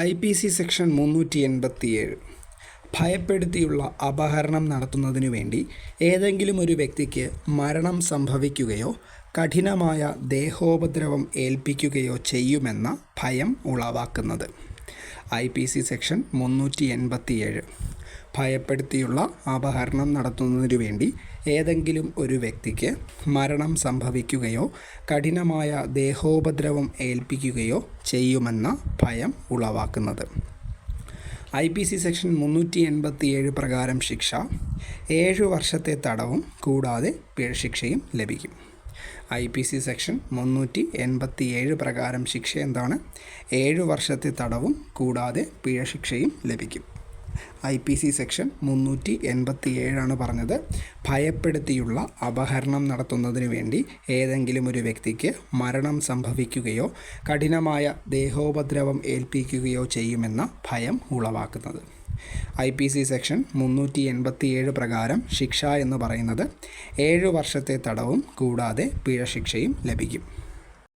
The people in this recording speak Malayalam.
ഐ പി സി സെക്ഷൻ മുന്നൂറ്റി എൺപത്തിയേഴ് ഭയപ്പെടുത്തിയുള്ള അപഹരണം നടത്തുന്നതിനു വേണ്ടി ഏതെങ്കിലും ഒരു വ്യക്തിക്ക് മരണം സംഭവിക്കുകയോ കഠിനമായ ദേഹോപദ്രവം ഏൽപ്പിക്കുകയോ ചെയ്യുമെന്ന ഭയം ഉളവാക്കുന്നത്. ഐ പി സി സെക്ഷൻ മുന്നൂറ്റി എൺപത്തിയേഴ് ഭയപ്പെടുത്തിയുള്ള അപഹരണം നടത്തുന്നതിനു വേണ്ടി ഏതെങ്കിലും ഒരു വ്യക്തിക്ക് മരണം സംഭവിക്കുകയോ കഠിനമായ ദേഹോപദ്രവം ഏൽപ്പിക്കുകയോ ചെയ്യുമെന്ന ഭയം ഉളവാക്കുന്നത്. ഐ പി സി സെക്ഷൻ മുന്നൂറ്റി എൺപത്തിയേഴ് പ്രകാരം ശിക്ഷ ഏഴു വർഷത്തെ തടവും കൂടാതെ പിഴശിക്ഷയും ലഭിക്കും. ഐ പി സി സെക്ഷൻ മുന്നൂറ്റി എൺപത്തി ഏഴ് പ്രകാരം ശിക്ഷ എന്താണ്? ഏഴു വർഷത്തെ തടവും കൂടാതെ പിഴശിക്ഷയും ലഭിക്കും. ഐ പി സി സെക്ഷൻ മുന്നൂറ്റി എൺപത്തി ഏഴാണ് പറഞ്ഞത്. ഭയപ്പെടുത്തിയുള്ള അപഹരണം നടത്തുന്നതിന് വേണ്ടി ഏതെങ്കിലും ഒരു വ്യക്തിക്ക് മരണം സംഭവിക്കുകയോ കഠിനമായ ദേഹോപദ്രവം ഏൽപ്പിക്കുകയോ ചെയ്യുമെന്ന ഭയം ഉളവാക്കുന്നത്. ഐ പി സി സെക്ഷൻ മുന്നൂറ്റി എൺപത്തി ഏഴ് പ്രകാരം ശിക്ഷ എന്ന് പറയുന്നത് ഏഴ് വർഷത്തെ തടവും കൂടാതെ പിഴ ശിക്ഷയും ലഭിക്കും.